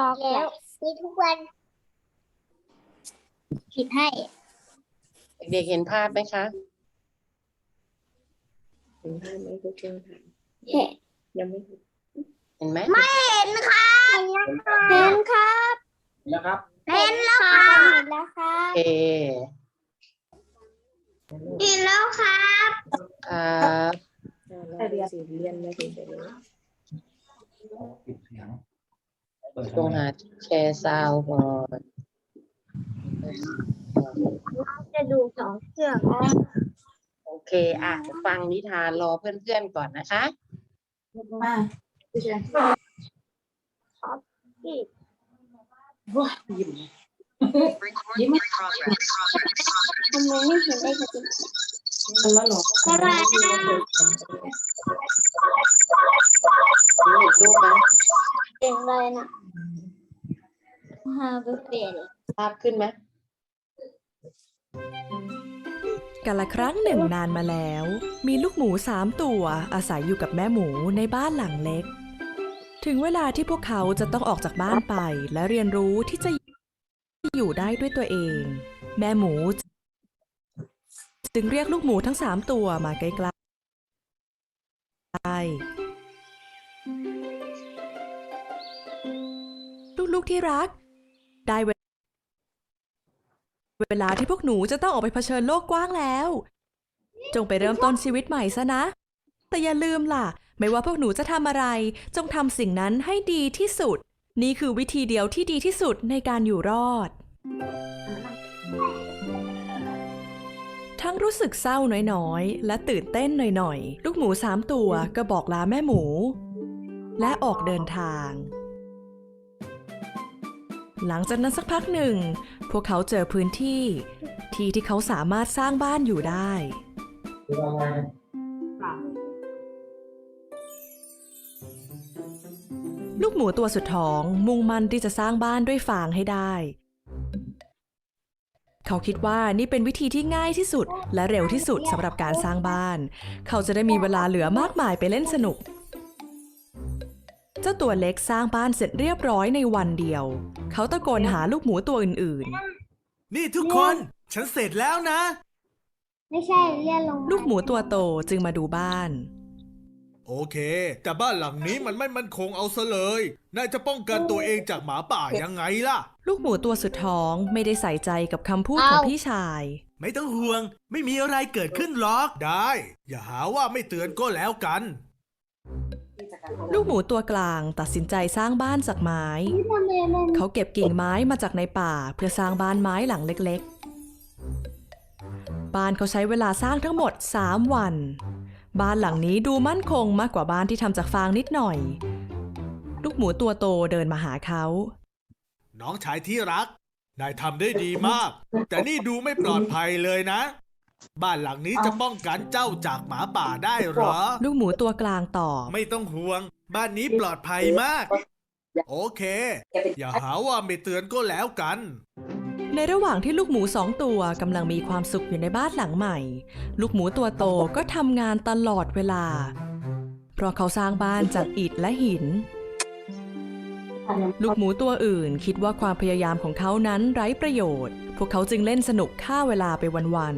ออกแล้วมีทุกวันผิดให้ เด็กๆเห็นภาพไหมคะเห็นภาพไหมทุกคนค่ะเห็นยังไม่เห็นเห็นไหมเห็นครับเห็นครับแล้วครับเห็นแล้วครับเห็นแล้วครัโอบเคเห็นแล้วครับครับอ่าแล้วสีเรียนไม่เห็นเลยปิดเสียงเปิด ต้องหาแชร์ซาวด์ก่อนจะดูสองเชือกแล้วโอเคอะฟังนิทานรอเพื่อนๆก่อนนะคะมาพี่เชนยิ้มยิ้มทำไมไม่เห็นได้จริง แล้วหรอบ๊ายบายดูรูปไหมเห็นเลยนะฮาบุเปลี่ยนภาพขึ้นไหมกาละครั้งหนึ่งนานมาแล้ว มีลูกหมูสามตัวอาศัยอยู่กับแม่หมูในบ้านหลังเล็ก ถึงเวลาที่พวกเขาจะต้องออกจากบ้านไปและเรียนรู้ที่จะอยู่ได้ด้วยตัวเอง แม่หมู จึงเรียกลูกหมูทั้งสามตัวมาใกล้ๆลูกๆที่รัก ได้เวเวลาที่พวกหนูจะต้องออกไปเผชิญโลกกว้างแล้ว จงไปเริ่มต้นชีวิตใหม่ซะนะ แต่อย่าลืมล่ะ ไม่ว่าพวกหนูจะทำอะไร จงทำสิ่งนั้นให้ดีที่สุด นี่คือวิธีเดียวที่ดีที่สุดในการอยู่รอด รู้สึกเศร้าน้อยๆ และตื่นเต้นหน่อยๆ ลูกหมูสามตัวก็บอกลาแม่หมู และออกเดินทาง หลังจากนั้นสักพักหนึ่ง พวกเขาเจอพื้นที่ ที่ที่เขาสามารถสร้างบ้านอยู่ได้ลูกหมูตัวสุดท้องมุ่งมั่นที่จะสร้างบ้านด้วยฟางให้ได้ เขาคิดว่านี่เป็นวิธีที่ง่ายที่สุด และเร็วที่สุดสำหรับการสร้างบ้าน เขาจะได้มีเวลาเหลือมากมายไปเล่นสนุก เจ้าตัวเล็กสร้างบ้านเสร็จเรียบร้อยในวันเดียว เขาตะโกนหาลูกหมูตัวอื่นนี่ทุกคน ฉันเสร็จแล้วนะ ไม่ใช่เลื่อนลงๆลูกหมูตัวโตจึงมาดูบ้าน โอเค แต่บ้านหลังนี้มันไม่มั่นคงเอาซะเลยนายจะป้องกันตัวเองจากหมาป่ายังไงล่ะ ลูกหมูตัวสุดท้องไม่ได้ใส่ใจกับคำพูดของพี่ชาย ไม่ต้องห่วง ไม่มีอะไรเกิดขึ้นหรอก ได้ อย่าหาว่าไม่เตือนก็แล้วกัน ลูกหมูตัวกลางตัดสินใจสร้างบ้านจากไม้ทำไมมันเขาเก็บกิ่งไม้มาจากในป่า เพื่อสร้างบ้านไม้หลังเล็กๆ บ้านเขาใช้เวลาสร้างทั้งหมด 3 วัน บ้านหลังนี้ดูมั่นคงมากกว่าบ้านที่ทำจากฟางนิดหน่อย ลูกหมูตัวโตเดินมาหาเขา น้องชายที่รัก นายทำได้ดีมาก แต่นี่ดูไม่ปลอดภัยเลยนะ บ้านหลังนี้จะป้องกันเจ้าจากหมาป่าได้เหรอ ลูกหมูตัวกลางตอบ ไม่ต้องห่วง บ้านนี้ปลอดภัยมาก โอเค อย่าหาว่าไม่เตือนก็แล้วกัน ในระหว่างที่ลูกหมูสองตัวกำลังมีความสุขอยู่ในบ้านหลังใหม่ ลูกหมูตัวโตก็ทำงานตลอดเวลา เพราะเขาสร้างบ้านจากอิฐและหิน ลูกหมูตัวอื่นคิดว่าความพยายามของเขานั้นไร้ประโยชน์ พวกเขาจึงเล่นสนุกฆ่าเวลาไปวัน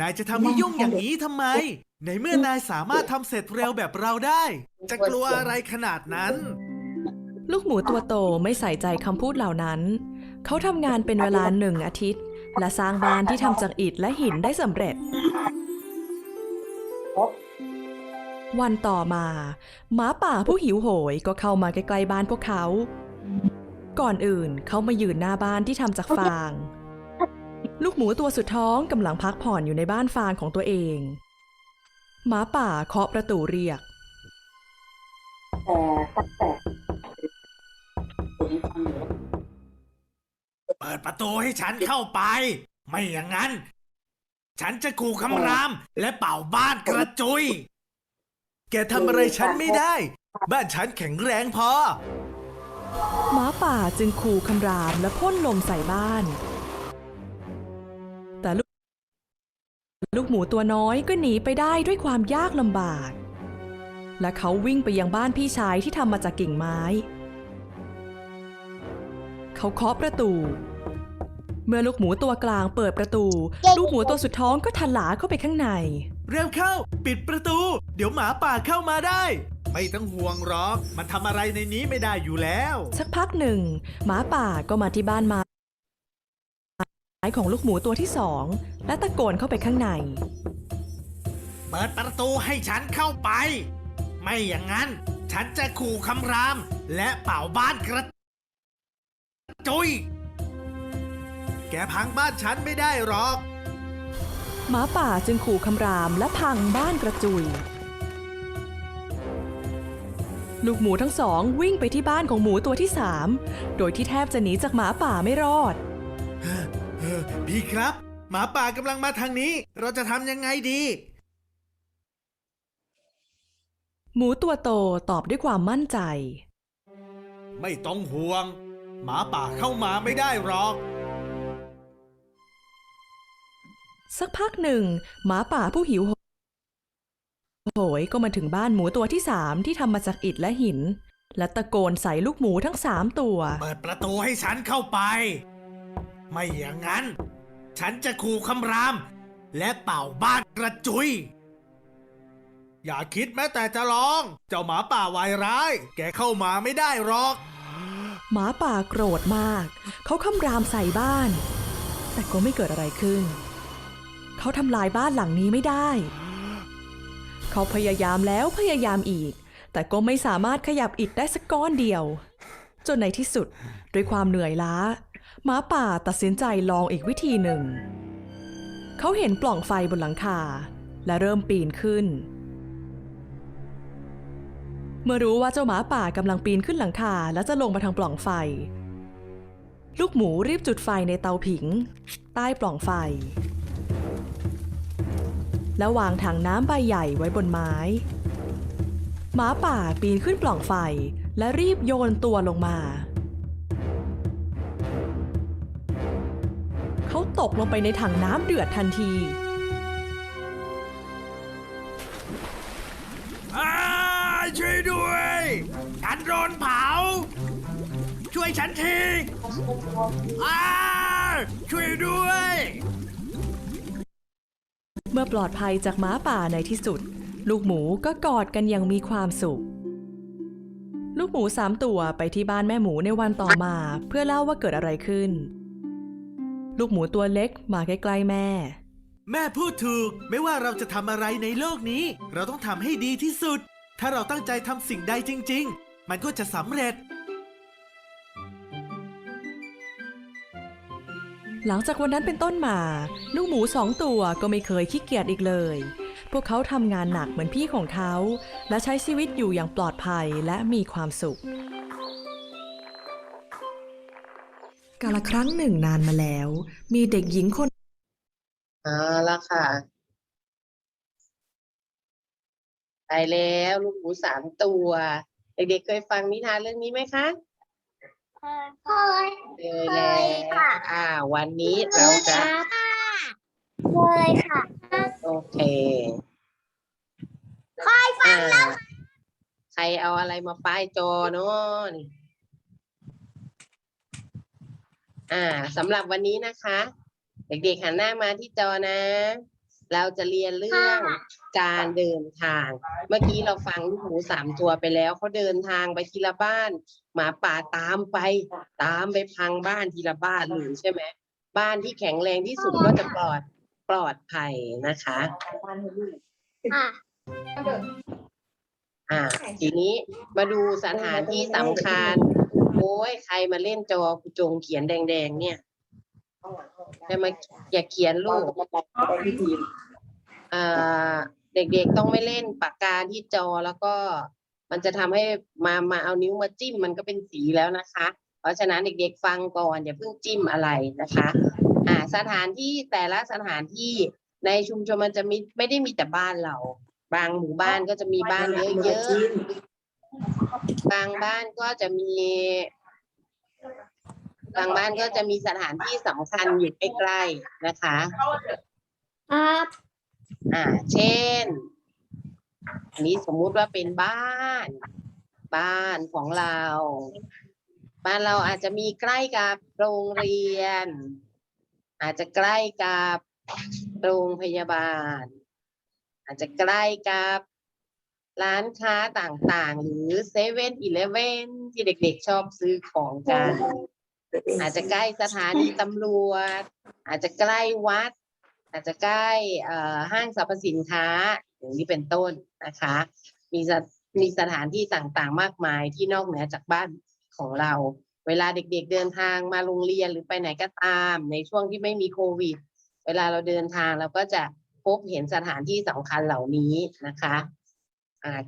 นายจะทำให้ยุ่งอย่างนี้ทำไม ในเมื่อนายสามารถทำเสร็จเร็วแบบเราได้ จะกลัวอะไรขนาดนั้น ลูกหมูตัวโตไม่ใส่ใจคำพูดเหล่านั้น เขาทำงานเป็นเวลาหนึ่งอาทิตย์ และสร้างบ้านที่ทำจากอิฐและหินได้สำเร็จ วันต่อมาหมาป่าผู้หิวโหยก็เข้ามาใกล้ๆบ้านพวกเขา ก่อนอื่นเขามายืนหน้าบ้านที่ทำจากฟาง ลูกหมูตัวสุดท้องกำลังพักผ่อนอยู่ในบ้านฟางของตัวเอง หมาป่าเคาะประตูเรียกเปิดประตูให้ฉันเข้าไป ไม่อย่างนั้น ฉันจะขู่คำรามและเป่าบ้านกระจุย แกทำอะไรฉันไม่ได้ บ้านฉันแข็งแรงพอ หมาป่าจึงขู่คำรามและพ่นลมใส่บ้าน แต่ ลูกลูกหมูตัวน้อยก็หนีไปได้ด้วยความยากลำบาก และเขาวิ่งไปยังบ้านพี่ชายที่ทำมาจากกิ่งไม้ เขาเคาะประตู เมื่อลูกหมูตัวกลางเปิดประตู ลูกหมูตัวสุดท้องก็ทันหลาเข้าไปข้างใน เร็วเข้า ปิดประตู เดี๋ยวหมาป่าเข้ามาได้ ไม่ต้องห่วงหรอก มันทำอะไรในนี้ไม่ได้อยู่แล้ว สักพักหนึ่ง หมาป่าก็มาที่บ้านไม้ ของลูกหมูตัวที่สองและตะโกนเข้าไปข้างใน เปิดประตูให้ฉันเข้าไป ไม่อย่างนั้น ฉันจะขู่คำราม และเป่าบ้านกระจุย แกพังบ้านฉันไม่ได้หรอก หมาป่าจึงขู่คำรามและพังบ้านกระจุย ลูกหมูทั้งสองวิ่งไปที่บ้านของหมูตัวที่สามโดยที่แทบจะหนีจากหมาป่าไม่รอด เออพี่ครับ หมาป่ากำลังมาทางนี้ เราจะทำยังไงดี หมูตัวโตตอบด้วยความมั่นใจ ไม่ต้องห่วง หมาป่าเข้ามาไม่ได้หรอก สักพักหนึ่ง หมาป่าผู้หิวโหยก็มาถึงบ้านหมูตัวที่สามที่ทำมาจากอิฐและหิน และตะโกนใส่ลูกหมูทั้งสามตัว เปิดประตูให้ฉันเข้าไป ไม่อย่างนั้น ฉันจะขู่คำราม และเป่าบ้านกระจุย อย่าคิดแม้แต่จะลอง เจ้าหมาป่าวายร้าย แกเข้ามาไม่ได้หรอก หมาป่าโกรธมาก เขาคำรามใส่บ้าน แต่ก็ไม่เกิดอะไรขึ้น เขาทำลายบ้านหลังนี้ไม่ได้ เขาพยายามแล้วพยายามอีก แต่ก็ไม่สามารถขยับอิฐได้สักก้อนเดียว จนในที่สุดด้วยความเหนื่อยล้า หมาป่าตัดสินใจลองอีกวิธีหนึ่ง เขาเห็นปล่องไฟบนหลังคา และเริ่มปีนขึ้น เมื่อรู้ว่าเจ้าหมาป่ากำลังปีนขึ้นหลังคาและจะลงมาทางปล่องไฟ ลูกหมูรีบจุดไฟในเตาผิง ใต้ปล่องไฟ แล้ววางถังน้ำใบใหญ่ไว้บนไม้ หมาป่าปีนขึ้นปล่องไฟและรีบโยนตัวลงมา เขาตกลงไปในถังน้ำเดือดทันที อ้าช่วยด้วยฉันโดนเผา ช่วยฉันทีอ้าช่วยด้วย เมื่อปลอดภัยจากหม้าป่าในที่สุด ลูกหมูก็กอดกันอย่างมีความสุข ลูกหมูสามตัวไปที่บ้านแม่หมูในวันต่อมา เพื่อเล่าว่าเกิดอะไรขึ้น ลูกหมูตัวเล็กมาใกล้ๆแม่ แม่พูดถูก ไม่ว่าเราจะทำอะไรในโลกนี้ เราต้องทำให้ดีที่สุด ถ้าเราตั้งใจทำสิ่งใดจริง ๆ มันก็จะสำเร็จ หลังจากวันนั้นเป็นต้นมา ลูกหมูสองตัวก็ไม่เคยขี้เกียจอีกเลย พวกเขาทำงานหนักเหมือนพี่ของเขา และใช้ชีวิตอยู่อย่างปลอดภัยและมีความสุข กาลครั้งหนึ่งนานมาแล้ว มีเด็กหญิงคนเอาละค่ะ ไปแล้วลูกหมูสามตัว เด็กๆเคยฟังนิทานเรื่องนี้ไหมคะเคยเคยแล้วเคยค่ะอ่า วันนี้เราจะเคยค่ะโอเคเคยฟังแล้วอ่าใครเอาอะไรมาป้ายจอเนาะนี่ อ่าสำหรับวันนี้นะคะ เด็กๆหันหน้ามาที่จอนะ เราจะเรียนเรื่องการเดินทาง เมื่อกี้เราฟังลูกหมูสามตัวไปแล้วเขาเดินทางไปทีละบ้าน หมาป่าตามไป ตามไปพังบ้านทีละบ้านเลยใช่ไหมบ้านที่แข็งแรงที่สุดก็จะปลอดปลอดภัยนะคะค่ะอ่าทีนี้มาดูสถานที่สำคัญ โอ้ยใครมาเล่นจอกูจงเขียนแดงๆ เนี่ยจะมาอย่าเขียนลูกอ่าเด็กๆต้องไม่เล่นปากกาที่จอแล้วก็ มันจะทำให้มามาเอานิ้วมาจิ้มมันก็เป็นสีแล้วนะคะ เพราะฉะนั้นเด็กๆฟังก่อนอย่าเพิ่งจิ้มอะไรนะคะ อ่าสถานที่แต่ละสถานที่ในชุมชนมันจะมีไม่ได้มีแต่บ้านเรา บางหมู่บ้านก็จะมีบ้านเยอะๆ บางบ้านก็จะมี บางบ้านก็จะมีสถานที่สำคัญอยู่ใกล้ๆนะคะ ครับอ่า เช่น อันนี้สมมุติว่าเป็นบ้าน บ้านของเรา บ้านเราอาจจะมีใกล้กับโรงเรียน อาจจะใกล้กับโรงพยาบาล อาจจะใกล้กับ ร้านค้าต่างๆ หรือเซเว่นอีเลเว่นที่เด็กๆชอบซื้อของกัน อาจจะใกล้สถานีตำรวจ อาจจะใกล้วัด อาจจะใกล้ห้างสรรพสินค้า อย่างนี้เป็นต้นนะคะ มีสถมีสถานที่ต่างๆ มากมายที่นอกเหนือจากบ้านของเรา เวลาเด็กๆเดินทางมาโรงเรียนหรือไปไหนก็ตาม ในช่วงที่ไม่มีโควิด เวลาเราเดินทางเราก็จะพบเห็นสถานที่สำคัญเหล่านี้นะคะ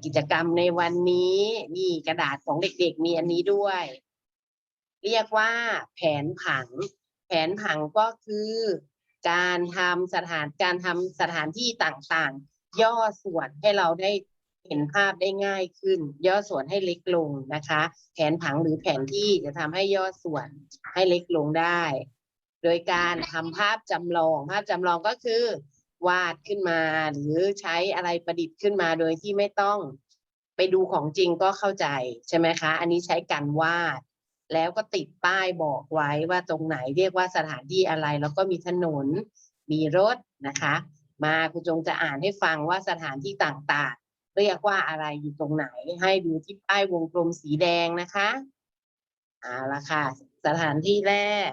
กิจกรรมในวันนี้นี่กระดาษของเด็กๆ มีอันนี้ด้วย เรียกว่า แผนผัง แผนผังก็คือ การทำสถานการทำสถานที่ต่างๆ ย่อส่วนให้เราได้เห็นภาพได้ง่ายขึ้น ย่อส่วนให้เล็กลงนะคะ แผนผังหรือแผนที่จะทำให้ย่อส่วนให้เล็กลงได้ โดยการทำภาพจำลองภาพจำลองก็คือ วาดขึ้นมา หรือใช้อะไรประดิษฐ์ขึ้นมาโดยที่ไม่ต้องไปดูของจริงก็เข้าใจใช่ไหมคะ อันนี้ใช้การวาด แล้วก็ติดป้ายบอกไว้ว่าตรงไหนเรียกว่าสถานที่อะไร แล้วก็มีถนน มีรถนะคะ มาครูจงจะอ่านให้ฟังว่าสถานที่ต่างๆ เรียกว่าอะไรอยู่ตรงไหน ให้ดูที่ป้ายวงกลมสีแดงนะคะเอาละค่ะ สถานที่แรก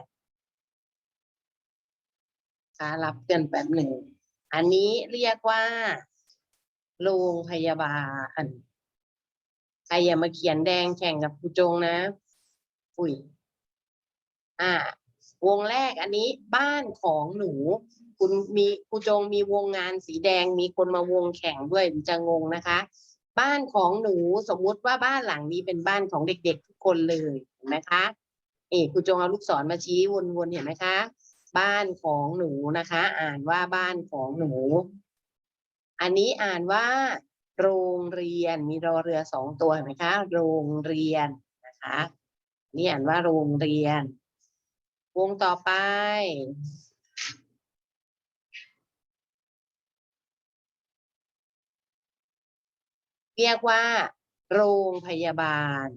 ค่ะรับกันแป๊บหนึ่ง อันนี้เรียกว่า โรงพยาบาล ใครอย่ามาเขียนแดงแข่งกับครูจงนะ อุ้ย อ่าวงแรกอันนี้บ้านของหนู คุณมีครูจงมีวงงานสีแดงมีคนมาวงแข่งด้วยจะงงนะคะ บ้านของหนูสมมุติว่าบ้านหลังนี้เป็นบ้านของเด็กๆทุกคนเลยเห็นไหมคะเอกครูจงเอาลูกศรมาชี้วนๆเห็นไหมคะ บ้านของหนูนะคะ อ่านว่าบ้านของหนู อันนี้อ่านว่า โรงเรียนมีรอเรือสองตัวเห็นไหมคะ โรงเรียนนะคะนี่อ่านว่าโรงเรียน วงต่อไปเรียกว่า โรงพยาบาล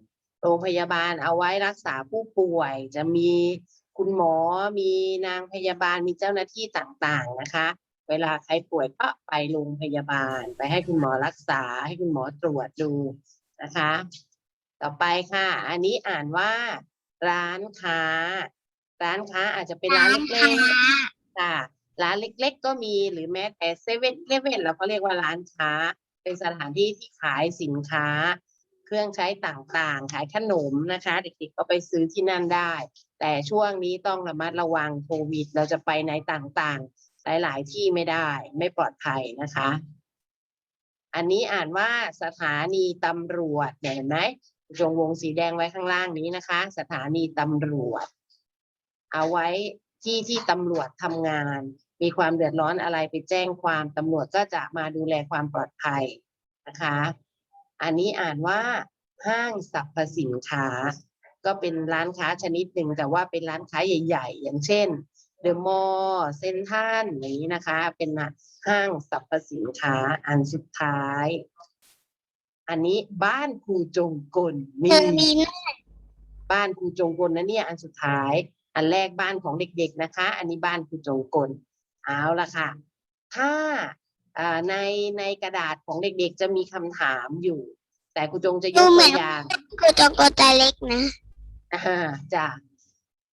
โรงพยาบาลเอาไว้รักษาผู้ป่วยจะมี คุณหมอมีนางพยาบาลมีเจ้าหน้าที่ต่างๆนะคะ เวลาใครป่วยก็ไปโรงพยาบาล ไปให้คุณหมอรักษา ให้คุณหมอตรวจดูนะคะ ต่อไปค่ะ อันนี้อ่านว่า ร้านค้า ร้านค้าอาจจะเป็นร้านเล็กๆค่ะร้านเล็ก ๆ ก็มีหรือแม้แต่เซเว่นเลเว่นเราก็เรียกว่าร้านค้า เป็นสถานที่ที่ขายสินค้า เครื่องใช้ต่างๆ ขายขนมนะคะ เด็กๆก็ไปซื้อที่นั่นได้ แต่ช่วงนี้ต้องระมัดระวังโควิด เราจะไปในต่างๆ หลายๆที่ไม่ได้ไม่ปลอดภัยนะคะ อันนี้อ่านว่าสถานีตำรวจเนี่ยเห็นไหมจงวงสีแดงไว้ข้างล่างนี้นะคะ สถานีตำรวจ เอาไว้ที่ที่ตำรวจทำงาน มีความเดือดร้อนอะไรไปแจ้งความตำรวจก็จะมาดูแลความปลอดภัยนะคะ อันนี้อ่านว่าห้างสรรพสินค้า ก็เป็นร้านค้าชนิดหนึ่งแต่ว่าเป็นร้านค้าใหญ่ ๆ อย่างเช่นเดอะมอลล์เซ็นทรัลอย่างนี้นะคะ เป็นห้างสรรพสินค้าอันสุดท้าย อันนี้บ้านครูจงกลนี่บ้านครูจงกลนะเนี่ยอันสุดท้าย อันแรกบ้านของเด็กๆนะคะ อันนี้บ้านครูจงกลเอาละค่ะ ถ้าอ่า ในในกระดาษของเด็กๆ จะมีคำถามอยู่ แต่ครูจงจะยกตัวอย่างกูจงโกตาเล็กนะอ่าจ้ะ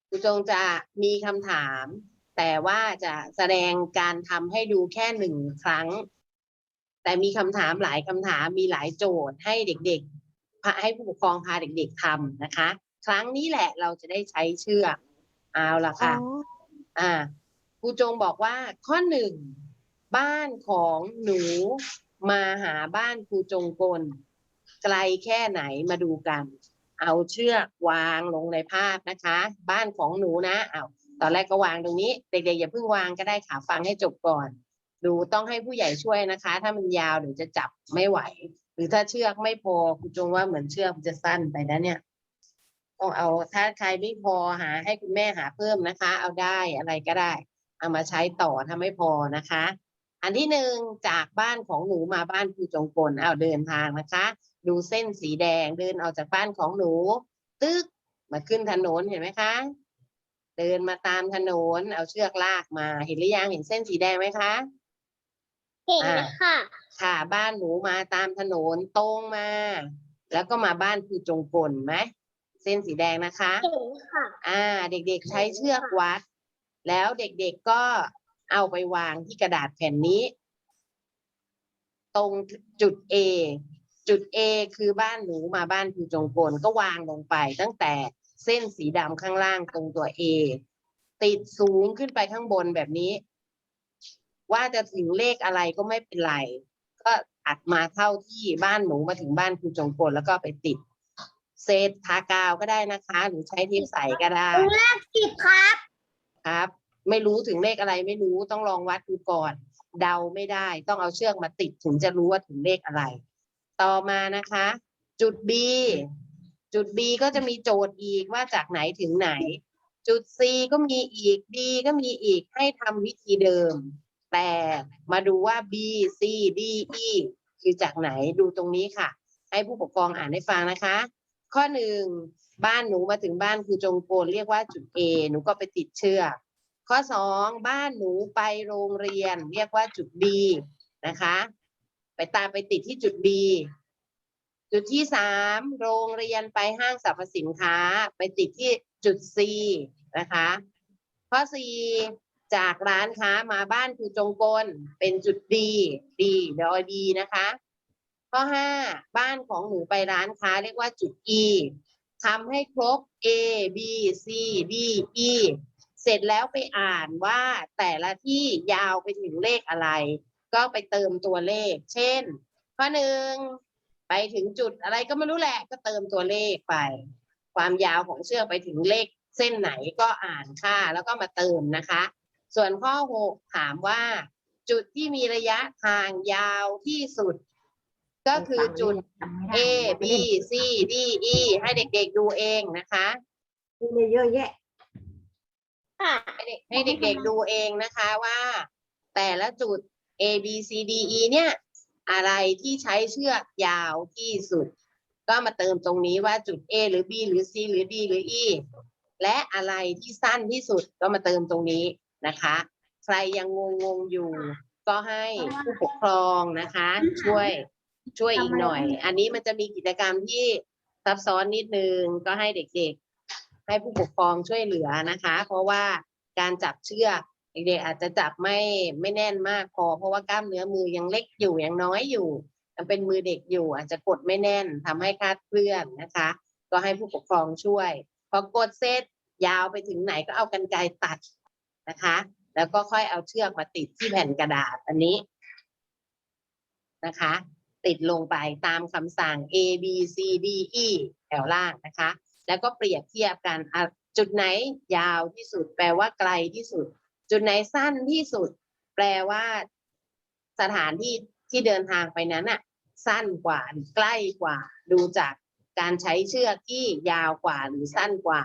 ครูจงจะมีคำถาม แต่ว่าจะแสดงการทำให้ดูแค่หนึ่งครั้ง แต่มีคำถามหลายคำถามมีหลายโจทย์ให้เด็กๆพาให้ผู้ปกครองพาเด็ก ๆทำนะคะ ครั้งนี้แหละเราจะได้ใช้เชือกเอาละค่ะ อ่าครูจงบอกว่าข้อหนึ่ง บ้านของหนูมาหาบ้านครูจงกล ไกลแค่ไหนมาดูกัน เอาเชือกวางลงในภาพนะคะ บ้านของหนูนะเอาตอนแรกก็วางตรงนี้ เด็กๆอย่าเพิ่งวางก็ได้ค่ะฟังให้จบก่อน ดูต้องให้ผู้ใหญ่ช่วยนะคะ ถ้ามันยาวเดี๋ยวจะจับไม่ไหว หรือถ้าเชือกไม่พอครูจงว่าเหมือนเชือกมันจะสั้นไปนะเนี่ยต้องเอาถ้าใครไม่พอหาให้คุณแม่หาเพิ่มนะคะ เอาได้อะไรก็ได้ เอามาใช้ต่อถ้าไม่พอนะคะ อันที่หนึ่งจากบ้านของหนูมาบ้านครูจงกลเอาเดินทางนะคะ ดูเส้นสีแดงเดินออกจากบ้านของหนู ตึกมาขึ้นถนนเห็นไหมคะ เดินมาตามถนน เอาเชือกลากมาเห็นหรือยังเห็นเส้นสีแดงไหมคะเห็นค่ะ ค่ะ บ้านหนูมาตามถนนตรงมา แล้วก็มาบ้านครูจงกลไหมเส้นสีแดงนะคะเห็นค่ะ อ่า เด็กๆใช้เชือกวัด แล้วเด็กๆก็ เอาไปวางที่กระดาษแผ่นนี้ ตรงจุด A จุด A คือบ้านหนูมาบ้านครูจงกลก็วางลงไป ตั้งแต่เส้นสีดำข้างล่างตรงตัว A ติดสูงขึ้นไปข้างบนแบบนี้ ว่าจะถึงเลขอะไรก็ไม่เป็นไร ก็อัดมาเท่าที่บ้านหนูมาถึงบ้านครูจงกลแล้วก็ไปติด เศษทากาวก็ได้นะคะ หรือใช้เทปใสก็ได้สิบครับ ครับ ไม่รู้ถึงเลขอะไรไม่รู้ต้องลองวัดดูก่อน เดาไม่ได้ต้องเอาเชือกมาติดถึงจะรู้ว่าถึงเลขอะไร ต่อมานะคะ จุด B จุด B ก็จะมีโจทย์อีกว่าจากไหนถึงไหน จุด C ก็มีอีก D ก็มีอีกให้ทำวิธีเดิม แต่มาดูว่า B C D E คือจากไหนดูตรงนี้ค่ะ ให้ผู้ปกครองอ่านให้ฟังนะคะ ข้อหนึ่งบ้านหนูมาถึงบ้านคือจงโกนเรียกว่าจุด A หนูก็ไปติดเชือก ข้อสองบ้านหนูไปโรงเรียน เรียกว่าจุด B นะคะ ไปตามไปติดที่จุด B จุดที่สามโรงเรียนไปห้างสรรพสินค้า ไปติดที่จุด C นะคะ ข้อสี่จากร้านค้ามาบ้านคือจงกลเป็นจุด D D ดอยดีนะคะ ข้อห้าบ้านของหนูไปร้านค้าเรียกว่าจุด E ทำให้ครบ A B C D E เสร็จแล้วไปอ่านว่าแต่ละที่ยาวไปถึงเลขอะไร ก็ไปเติมตัวเลข เช่น ข้อหนึ่งไปถึงจุดอะไรก็ไม่รู้แหละก็เติมตัวเลขไป ความยาวของเชือกไปถึงเลขเส้นไหนก็อ่านค่าแล้วก็มาเติมนะคะ ส่วนข้อหกถามว่า จุดที่มีระยะทางยาวที่สุด ก็คือจุด A B C D E ให้เด็กๆดูเองนะคะเยอะแยะ ค่ะให้เด็กให้เด็กๆดูเองนะคะว่า แต่ละจุด A B C D E เนี่ย อะไรที่ใช้เชือกยาวที่สุด ก็มาเติมตรงนี้ว่าจุด A หรือ B หรือ C หรือ D หรือ E และอะไรที่สั้นที่สุดก็มาเติมตรงนี้นะคะ ใครยังงงๆอยู่ ก็ให้ผู้ปกครองนะคะ ช่วยช่วยอีกหน่อย อันนี้มันจะมีกิจกรรมที่ซับซ้อนนิดนึงก็ให้เด็กๆ ให้ผู้ปกครองช่วยเหลือนะคะ เพราะว่าการจับเชือกเด็กๆอาจจะจับไม่ไม่แน่นมากพอ เพราะว่ากล้ามเนื้อมือยังเล็กอยู่ยังน้อยอยู่ยังเป็นมือเด็กอยู่ อาจจะกดไม่แน่นทำให้คลาดเคลื่อนนะคะ ก็ให้ผู้ปกครองช่วยพอกดเสร็จยาวไปถึงไหนก็เอากันไกตัดนะคะ แล้วก็ค่อยเอาเชือกมาติดที่แผ่นกระดาษอันนี้นะคะ ติดลงไปตามคำสั่ง A B C D E แถวล่างนะคะ แล้วก็เปรียบเทียบกันอะจุดไหนยาวที่สุด แปลว่าไกลที่สุด จุดไหนสั้นที่สุด แปลว่า สถานที่ที่เดินทางไปนั้นน่ะสั้นกว่าหรือใกล้กว่า ดูจากการใช้เชือกที่ยาวกว่าหรือสั้นกว่า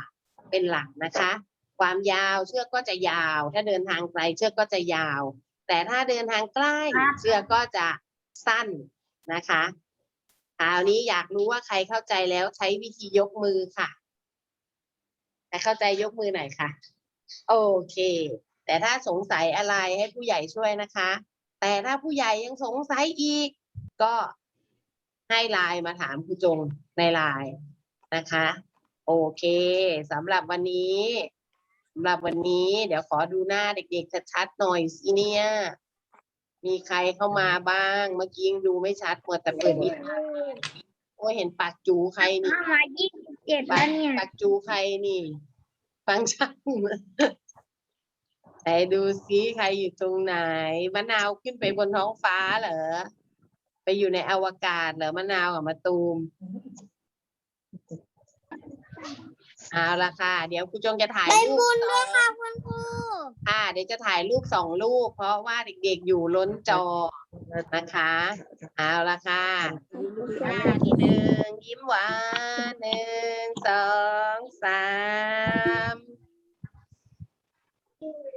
เป็นหลักนะคะ ความยาวเชือกก็จะยาว ถ้าเดินทางไกลเชือกก็จะยาว แต่ถ้าเดินทางใกล้เชือกก็จะสั้นนะคะ คราวนี้อยากรู้ว่าใครเข้าใจแล้วใช้วิธียกมือค่ะใครเข้าใจยกมือหน่อยค่ะ โอเค แต่ถ้าสงสัยอะไรให้ผู้ใหญ่ช่วยนะคะ แต่ถ้าผู้ใหญ่ยังสงสัยอีก ก็ให้ไลน์มาถามครูจงในไลน์นะคะ โอเคสำหรับวันนี้สำหรับวันนี้ เดี๋ยวขอดูหน้าเด็กๆชัดๆหน่อยสิเนี่ย มีใครเข้ามาบ้าง เมื่อกี้ยังดูไม่ชัดหมดแต่เปิดนิดโอ้ยเห็นปากจูใครนี่ห้าร้อยยี่สิบเจ็ดปาแล้กวเนี่ยปากจูใครนี่ ฟังชัดไหนดูซิใครอยู่ตรงไหนมะนาวขึ้นไปบนท้องฟ้าเหรอ ไปอยู่ในอวกาศเหรอมะนาวกับมะตูม เอาละค่ะ เดี๋ยวครูจงจะถ่ายเป็นรูปบุญสด้อวยงค่ะคุณครูค่ะ เดี๋ยวจะถ่ายรูปสองรูป เพราะว่าเด็กๆอยู่ล้นจอนะคะ เอาละค่ะหน้าที่หนึ่งยิ้มหวานหนึ่งสองสาม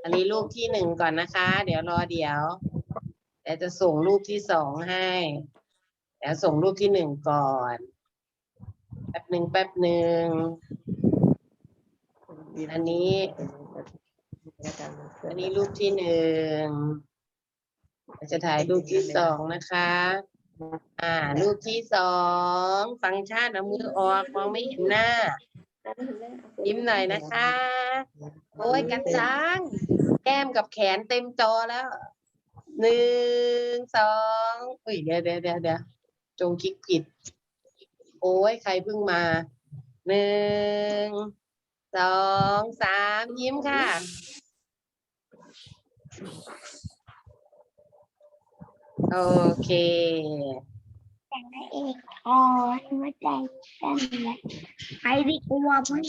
อันนี้รูปที่หนึ่งก่อนนะคะ เดี๋ยวรอเดี๋ยวดี๋ยวจะส่งรูปที่สองให้ เดี๋ยวส่งรูปที่หนึ่งก่อน แป๊บหนึ่งแป๊บหนึ่ง อันนี้อันนี้รูปที่หนึ่งเราจะถ่ายรูปที่สองนะคะ อ่า รูปที่สองฟังชันเอามือออกมองไม่เห็นหน้า ยิ้มหน่อยนะคะ โอ้ยกระจังแก้มกับแขนเต็มจอแล้วหนึ่งสองอุ้ยเดี๋ยวเดี๋ยวเดี๋ยวเดี๋ยวจงคลิกผิด โอ้ยใครเพิ่งมาหนึ่ง สองสามยิ้มค่ะ โอเคแต่งได้เองอ๋อไม่ใจกันเลยใครดีกว่ามั้ง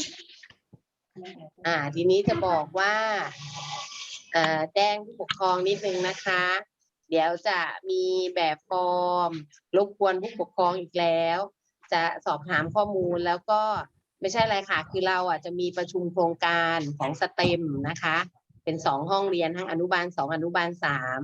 อ่า ทีนี้จะบอกว่าเอ่อแจ้งผู้ปกครองนิดนึงนะคะ เดี๋ยวจะมีแบบฟอร์มรบกวนผู้ปกครองอีกแล้ว จะสอบถามข้อมูลแล้วก็ ไม่ใช่อะไรค่ะ คือเราอะจะมีประชุมโครงการของสเต็มนะคะ เป็นสองห้องเรียนทั้งอนุบาลสองอนุบาลสาม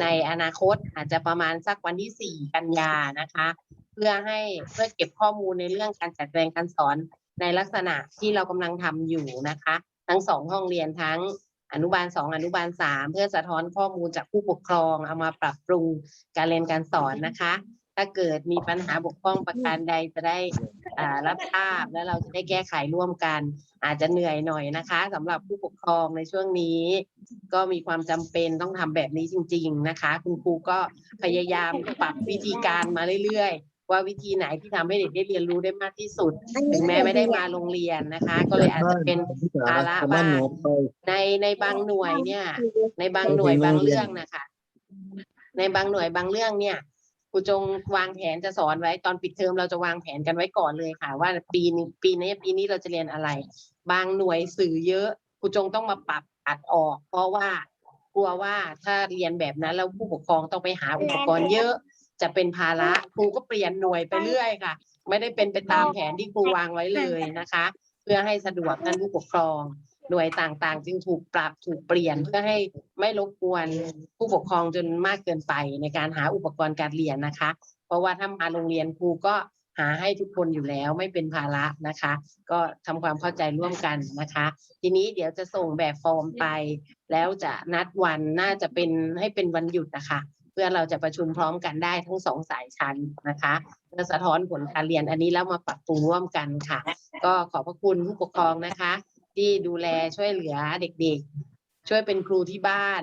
ในอนาคตอาจจะประมาณสักวันที่สี่กันยานะคะ เพื่อให้เพื่อเก็บข้อมูลในเรื่องการจัดแจงการสอนในลักษณะที่เรากำลังทำอยู่นะคะ ทั้งสองห้องเรียนทั้งอนุบาลสองอนุบาลสามเพื่อสะท้อนข้อมูลจากผู้ปกครองเอามาปรับปรุงการเรียนการสอนนะคะ ถ้าเกิดมีปัญหาบกพร่องประการใดจะได้ รับทราบและเราจะได้แก้ไขร่วมกัน อาจจะเหนื่อยหน่อยนะคะสำหรับผู้ปกครองในช่วงนี้ ก็มีความจำเป็นต้องทำแบบนี้จริง ๆนะคะ คุณครูก็พยายามปรับวิธีการมาเรื่อยๆ ว่าวิธีไหนที่ทำให้เด็กได้เรียนรู้ได้มากที่สุด ถึงแม้ไม่ได้มาโรงเรียนนะคะ ก็เลยอาจจะเป็นภาระบ้างในในบางหน่วยเนี่ย ในบางหน่วยบางเรื่องนะคะ ในบางหน่วยบางเรื่องเนี่ย รูจงวางแผนจะสอนไว้ตอนปิดเทอมเราจะวางแผนกันไว้ก่อนเลยค่ะ ว่าปีนี้ปีนี้ปีนี้เราจะเรียนอะไร บางหน่วยสื่อเยอะครูจงต้องมาปรับอัดออก เพราะว่ากลัวว่าถ้าเรียนแบบนั้นแล้วผู้ปกครองต้องไปหาอุปกรณ์เยอะ จะเป็นภาระครูก็เปลี่ยนหน่วยไปเรื่อยค่ะ ไม่ได้เป็นไปตามแผนที่ครูวางไว้เลยนะคะ เพื่อให้สะดวกท่านผู้ปกครอง หน่วยต่างๆ จึงถูกปรับถูกเปลี่ยนเพื่อให้ไม่รบกวนผู้ปกครองจนมากเกินไปในการหาอุปกรณ์การเรียนนะคะ เพราะว่าถ้ามาโรงเรียนครูก็หาให้ทุกคนอยู่แล้วไม่เป็นภาระนะคะ ก็ทำความเข้าใจร่วมกันนะคะ ทีนี้เดี๋ยวจะส่งแบบฟอร์มไป แล้วจะนัดวันน่าจะเป็นให้เป็นวันหยุดนะคะเพื่อเราจะประชุมพร้อมกันได้ทั้งสองสายชั้นนะคะเพื่อสะท้อนผลการเรียนอันนี้แล้วมาปรับปรุงร่วมกันค่ะ ก็ขอบพระคุณผู้ปกครองนะคะ ที่ดูแลช่วยเหลือเด็กๆ ช่วยเป็นครูที่บ้าน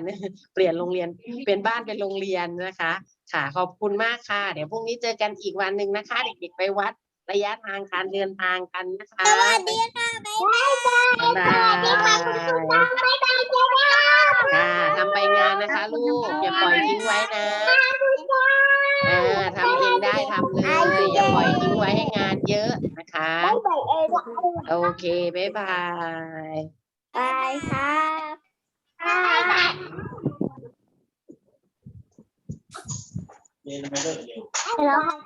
เปลี่ยนโรงเรียนเปลี่ยนบ้านเป็นโรงเรียนนะคะ ค่ะขอบคุณมากค่ะ เดี๋ยวพรุ่งนี้เจอกันอีกวันหนึ่งนะคะ เด็กๆไปวัด ระยะทางการเดินทางกันนะคะ สวัสดีค่ะบ๊ายบายบ๊ายบายบ๊ายบายเจ้าค่ะค่ะทำไปงานนะคะ ลูกอย่าปล่อยทิ้งไว้นะอ่าทำเองได้ทำเลยอย่าปล่อยทิ้งไว้ให้งานเยอะนะคะบ๊ายบายเองโอเคบ๊ายบายบายครับบายเรียนไม่เลิกเร็วแล้ว